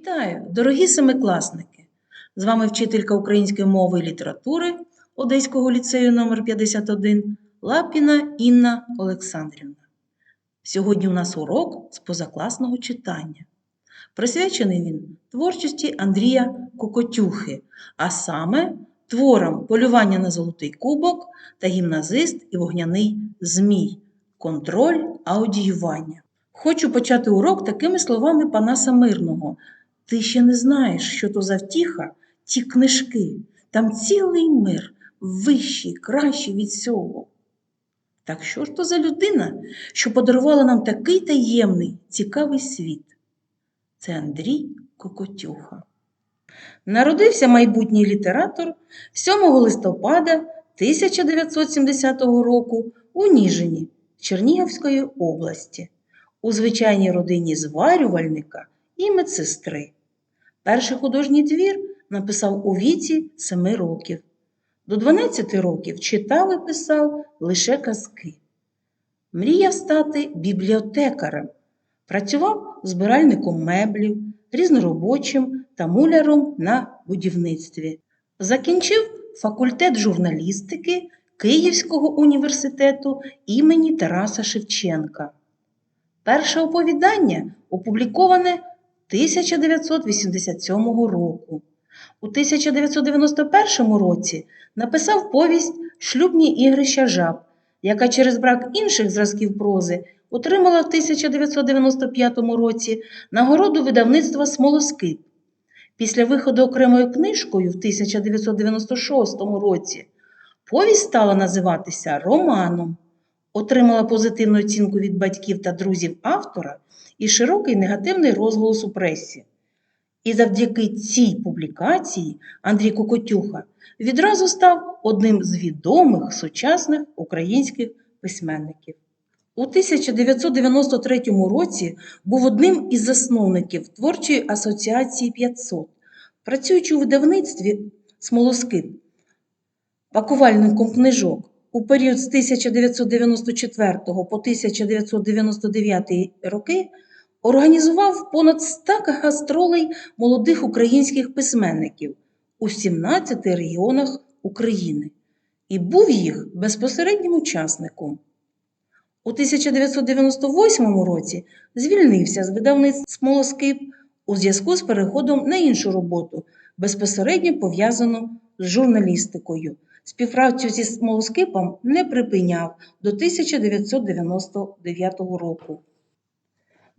Вітаю, дорогі семикласники! З вами вчителька української мови і літератури Одеського ліцею номер 51 Лапіна Інна Олександрівна. Сьогодні у нас урок з позакласного читання. Присвячений він творчості Андрія Кокотюхи, а саме творам Полювання на золотий кубок та гімназист і вогняний змій. Контроль аудіювання. Хочу почати урок такими словами Панаса Мирного. Ти ще не знаєш, що то за втіха, ті книжки, там цілий мир, вищий, кращий від цього. Так що ж то за людина, що подарувала нам такий таємний, цікавий світ? Це Андрій Кокотюха. Народився майбутній літератор 7 листопада 1970 року у Ніжині Чернігівської області у звичайній родині зварювальника і медсестри. Перший художній твір написав у віці 7 років. До 12 років читав і писав лише казки. Мріяв стати бібліотекарем. Працював збиральником меблів, різноробочим та муляром на будівництві. Закінчив факультет журналістики Київського університету імені Тараса Шевченка. Перше оповідання опубліковане 1987 року. У 1991 році написав повість Шлюбні ігрища жаб, яка через брак інших зразків прози отримала в 1995 році нагороду видавництва Смолоскип. Після виходу окремою книжкою в 1996 році повість стала називатися Романом отримала позитивну оцінку від батьків та друзів автора і широкий негативний розголос у пресі. І завдяки цій публікації Андрій Кокотюха відразу став одним з відомих сучасних українських письменників. У 1993 році був одним із засновників творчої асоціації 500, працюючи у видавництві Смолоскип, пакувальником книжок. У період з 1994 по 1999 роки організував понад 100 гастролей молодих українських письменників у 17 регіонах України і був їх безпосереднім учасником. У 1998 році звільнився з видавництва Смолоскип у зв'язку з переходом на іншу роботу, безпосередньо пов'язану з журналістикою. Співпрацю зі смолоскипом не припиняв до 1999 року.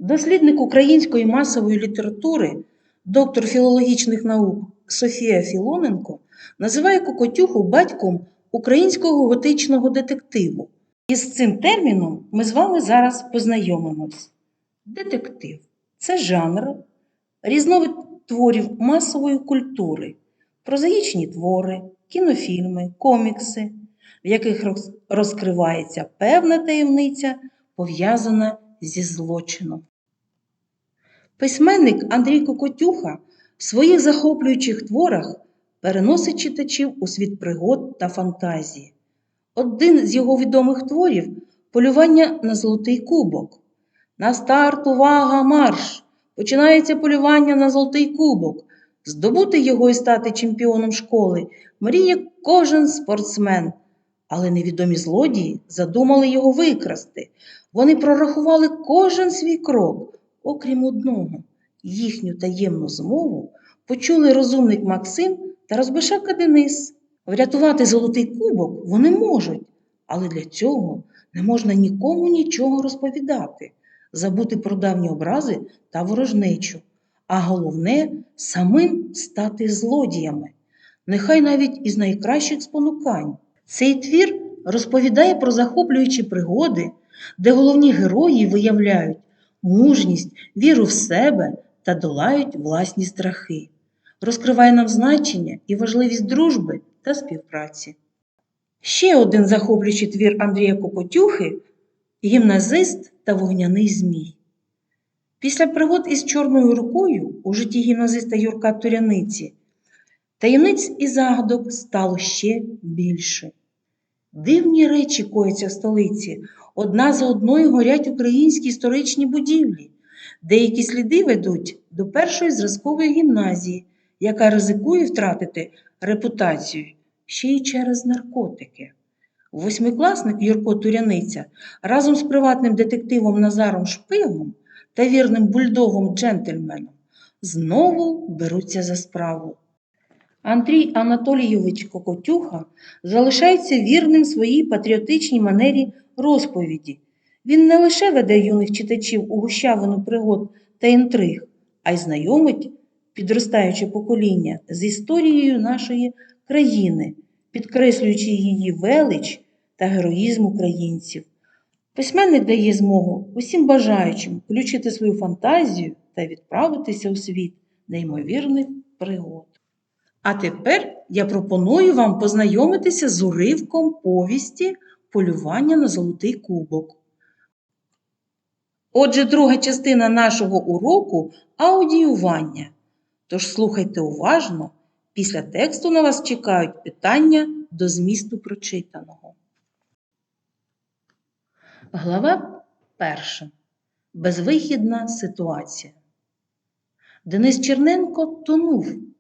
Дослідник української масової літератури, доктор філологічних наук Софія Філоненко називає Кокотюху батьком українського готичного детективу. І з цим терміном ми з вами зараз познайомимось. Детектив це жанр, різновид творів масової культури, прозаїчні твори кінофільми, комікси, в яких розкривається певна таємниця, пов'язана зі злочином. Письменник Андрій Кокотюха в своїх захоплюючих творах переносить читачів у світ пригод та фантазії. Один з його відомих творів полювання на золотий кубок. На старт, увага, марш! Починається полювання на золотий кубок. Здобути його і стати чемпіоном школи мріє кожен спортсмен, але невідомі злодії задумали його викрасти. Вони прорахували кожен свій крок, окрім одного. Їхню таємну змову почули розумник Максим та розбишака Денис. Врятувати золотий кубок вони можуть, але для цього не можна нікому нічого розповідати, забути про давні образи та ворожнечу а головне самим стати злодіями, нехай навіть із найкращих спонукань. Цей твір розповідає про захоплюючі пригоди, де головні герої виявляють мужність, віру в себе та долають власні страхи, розкриває нам значення і важливість дружби та співпраці. Ще один захоплюючий твір Андрія Кокотюхи гімназист та вогняний змій. Після пригод із Чорною рукою у житті гімназиста Юрка Туряниці таємниць і загадок стало ще більше. Дивні речі кояться в столиці, одна за одною горять українські історичні будівлі. Деякі сліди ведуть до першої зразкової гімназії, яка ризикує втратити репутацію ще й через наркотики. Восьмикласник Юрко Туряниця разом з приватним детективом Назаром Шпигом та вірним бульдогом джентльменом знову беруться за справу. Андрій Анатолійович Кокотюха залишається вірним своїй патріотичній манері розповіді. Він не лише веде юних читачів у гущавину пригод та інтриг, а й знайомить підростаюче покоління з історією нашої країни, підкреслюючи її велич та героїзм українців. Письменник дає змогу усім бажаючим включити свою фантазію та відправитися у світ неймовірних пригод. А тепер я пропоную вам познайомитися з уривком повісті Полювання на золотий кубок. Отже, друга частина нашого уроку аудіювання. Тож слухайте уважно, після тексту на вас чекають питання до змісту прочитаного. Глава перша. Безвихідна ситуація. Денис Черненко тонув.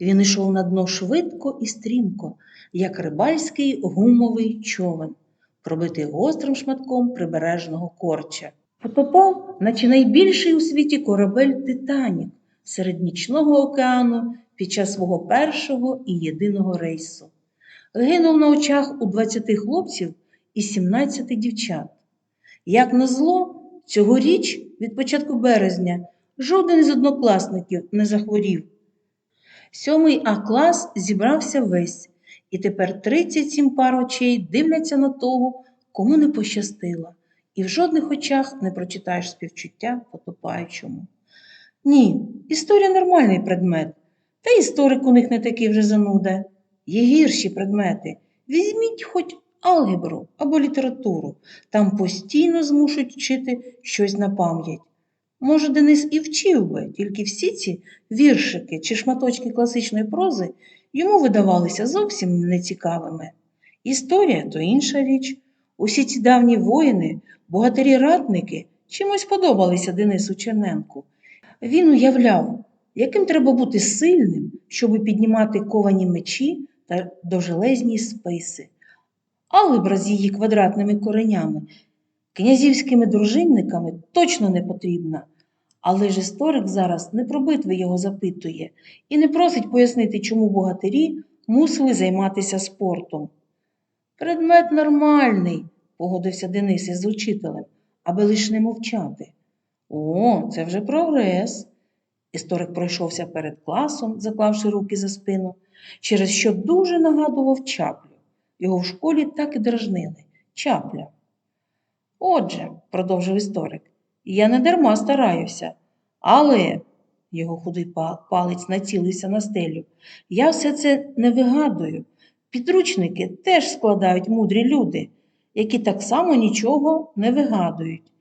Він йшов на дно швидко і стрімко, як рибальський гумовий човен, пробитий гострим шматком прибережного корча. Потопав, наче найбільший у світі корабель Титанік серед нічного океану під час свого першого і єдиного рейсу. Гинув на очах у 20 хлопців і 17 дівчат. Як назло, цьогоріч від початку березня жоден з однокласників не захворів. Сьомий А клас зібрався весь, і тепер 37 пар очей дивляться на того, кому не пощастило, і в жодних очах не прочитаєш співчуття потопаючому. Ні, історія нормальний предмет, та історик у них не такий вже зануда. Є гірші предмети. Візьміть хоч алгебру або літературу, там постійно змушують вчити щось на пам'ять. Може, Денис і вчив би, тільки всі ці віршики чи шматочки класичної прози йому видавалися зовсім нецікавими. Історія то інша річ. Усі ці давні воїни, богатирі-ратники чимось подобалися Денису Черненку. Він уявляв, яким треба бути сильним, щоб піднімати ковані мечі та довжелезні списи. Алгебра з її квадратними коренями, князівськими дружинниками точно не потрібна. Але ж історик зараз не про битви його запитує і не просить пояснити, чому богатирі мусили займатися спортом. Предмет нормальний, погодився Денис із учителем, аби лиш не мовчати. О, це вже прогрес. Історик пройшовся перед класом, заклавши руки за спину, через що дуже нагадував чаплю. Його в школі так і дражнили чапля. Отже, продовжив історик, я не дарма стараюся, але, його худий палець націлився на стелю, я все це не вигадую. Підручники теж складають мудрі люди, які так само нічого не вигадують.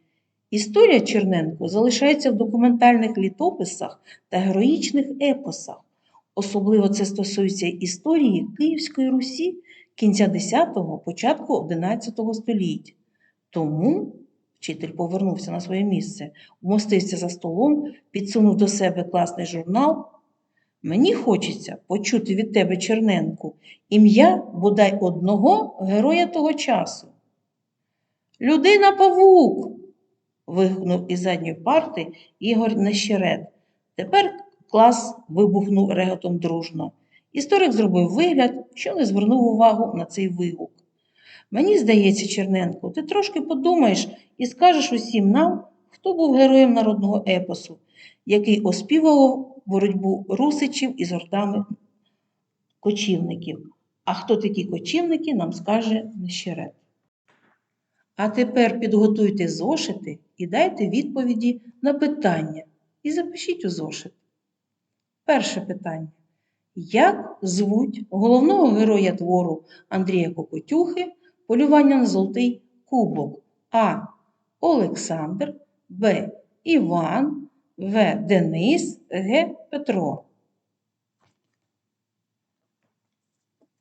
Історія Черненко залишається в документальних літописах та героїчних епосах. Особливо це стосується історії Київської Русі кінця X – початку XI століть. Тому вчитель повернувся на своє місце, вмостився за столом, підсунув до себе класний журнал. Мені хочеться почути від тебе, Черненку, ім'я бодай одного героя того часу. Людина павук. вигукнув із задньої парти Ігор Нещерет. Тепер клас вибухнув реготом дружно. Історик зробив вигляд, що не звернув увагу на цей вигук. Мені здається, Черненко, ти трошки подумаєш і скажеш усім нам, хто був героєм народного епосу, який оспівував боротьбу русичів із гуртами кочівників. А хто такі кочівники, нам скаже Нещерет. А тепер підготуйте зошити і дайте відповіді на питання. І запишіть у зошит. Перше питання. Як звуть головного героя твору Андрія Кокотюхи Полювання на золотий кубок? А. Олександр, Б. Іван, В. Денис, Г. Петро.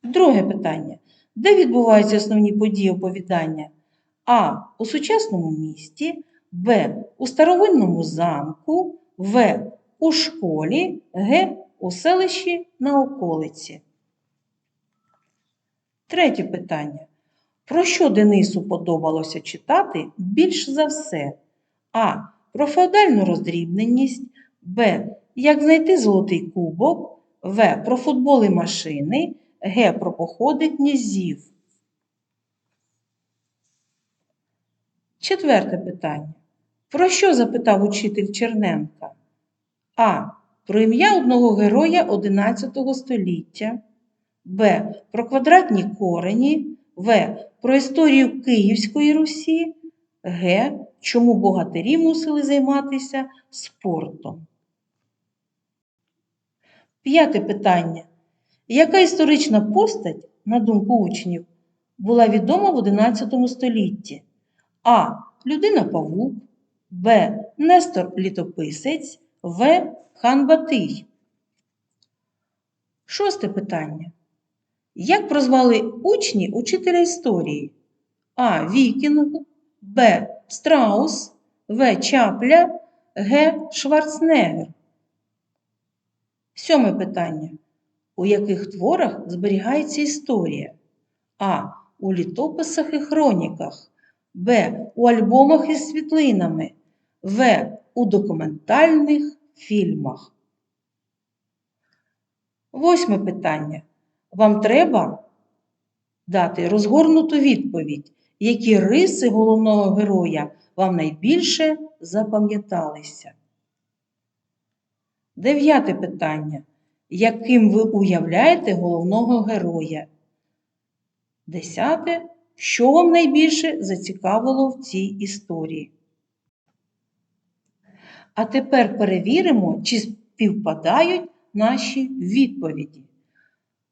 Друге питання. Де відбуваються основні події оповідання? А. У сучасному місті, Б. У старовинному замку, В. У школі, Г. У селищі на околиці. Третє питання. Про що Денису подобалося читати більш за все? А. Про феодальну роздрібненість, Б. Як знайти золотий кубок, В. Про футбол і машини, Г. Про походи князів. Четверте питання. Про що запитав учитель Черненка? А. Про ім'я одного героя XI століття. Б. Про квадратні корені. В. Про історію Київської Русі. Г. Чому богатирі мусили займатися спортом? П'яте питання. Яка історична постать, на думку учнів, була відома в XI столітті? А. Людина Павук, Б. Нестор Літописець, В. Хан Батий. Шосте питання. Як прозвали учні учителя історії? А. Вікінг, Б. Страус, В. Чапля, Г. Шварценеггер. Сьоме питання. У яких творах зберігається історія? А. У літописах і хроніках. Б. У альбомах із світлинами. В. У документальних фільмах. Восьме питання. Вам треба дати розгорнуту відповідь, які риси головного героя вам найбільше запам'яталися. Дев'яте питання. Яким ви уявляєте головного героя? Десяте. Що вам найбільше зацікавило в цій історії? А тепер перевіримо, чи співпадають наші відповіді.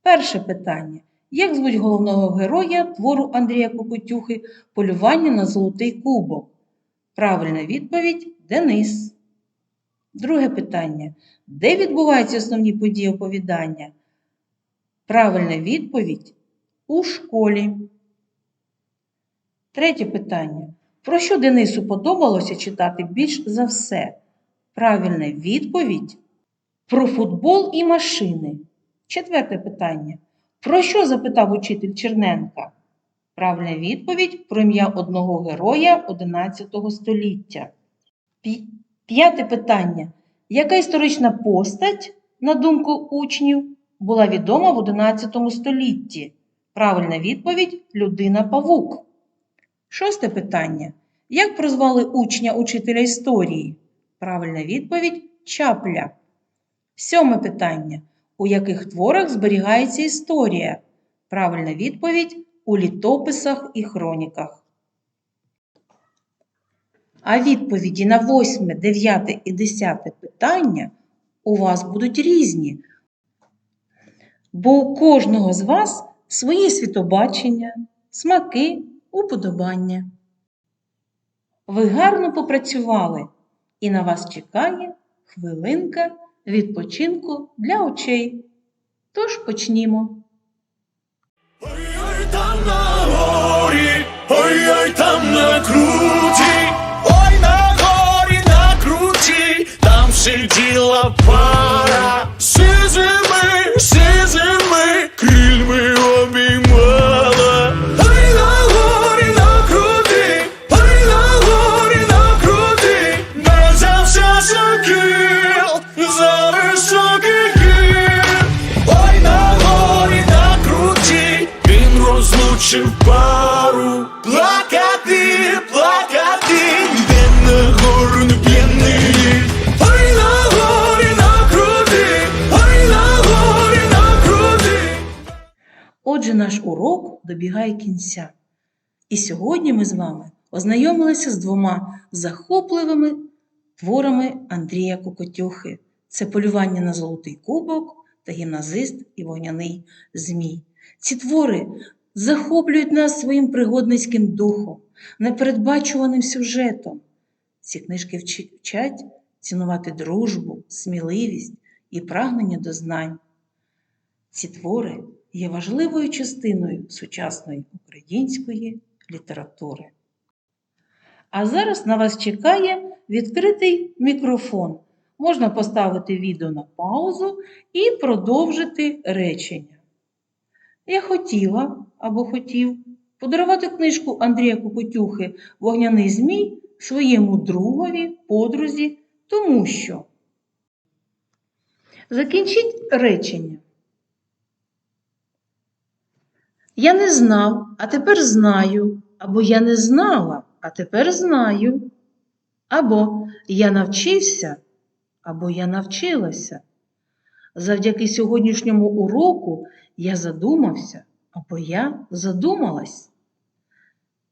Перше питання. Як звуть головного героя твору Андрія Кокотюхи Полювання на золотий кубок? Правильна відповідь Денис. Друге питання. Де відбуваються основні події оповідання? Правильна відповідь у школі. Третє питання. Про що Денису подобалося читати більш за все? Правильна відповідь про футбол і машини. Четверте питання. Про що запитав учитель Черненка? Правильна відповідь про ім'я одного героя XI століття. П'яте питання. Яка історична постать, на думку учнів, була відома в XI столітті? Правильна відповідь людина Павук. Шосте питання. Як прозвали учня учителя історії? Правильна відповідь Чапля. Сьоме питання. У яких творах зберігається історія? Правильна відповідь у літописах і хроніках. А відповіді на восьме, дев'яте і десяте питання у вас будуть різні. Бо у кожного з вас своє світобачення, смаки, уподобання. Ви гарно попрацювали, і на вас чекає хвилинка відпочинку для очей. Тож почнімо. Ой-ой там на горі, ой-ой там на круті, ой на горі на круті, там сиділа пара, Наш урок добігає кінця. І сьогодні ми з вами ознайомилися з двома захопливими творами Андрія Кокотюхи. Це полювання на золотий кубок та гімназист і вогняний змій. Ці твори захоплюють нас своїм пригодницьким духом, непередбачуваним сюжетом. Ці книжки вчать цінувати дружбу, сміливість і прагнення до знань. Ці твори є важливою частиною сучасної української літератури. А зараз на вас чекає відкритий мікрофон. Можна поставити відео на паузу і продовжити речення. Я хотіла або хотів подарувати книжку Андрія Кукутюхи Вогняний Змій своєму другові, подрузі, тому що. Закінчіть речення. Я не знав, а тепер знаю. Або я не знала, а тепер знаю. Або я навчився, або я навчилася. Завдяки сьогоднішньому уроку я задумався, або я задумалась.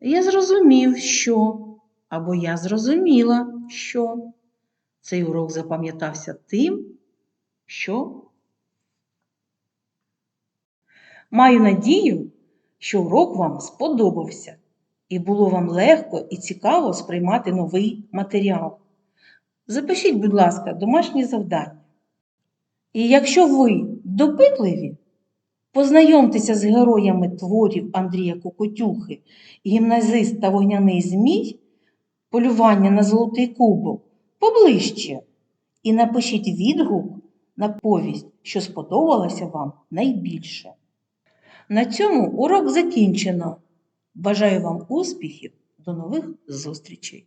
Я зрозумів, що, або я зрозуміла, що. Цей урок запам'ятався тим, що. Маю надію, що урок вам сподобався і було вам легко і цікаво сприймати новий матеріал. Запишіть, будь ласка, домашні завдання. І якщо ви допитливі, познайомтеся з героями творів Андрія Кукотюхи, гімназист та вогняний змій, полювання на золотий кубок поближче і напишіть відгук на повість, що сподобалася вам найбільше. На цьому урок закінчено. Бажаю вам успіхів. До нових зустрічей!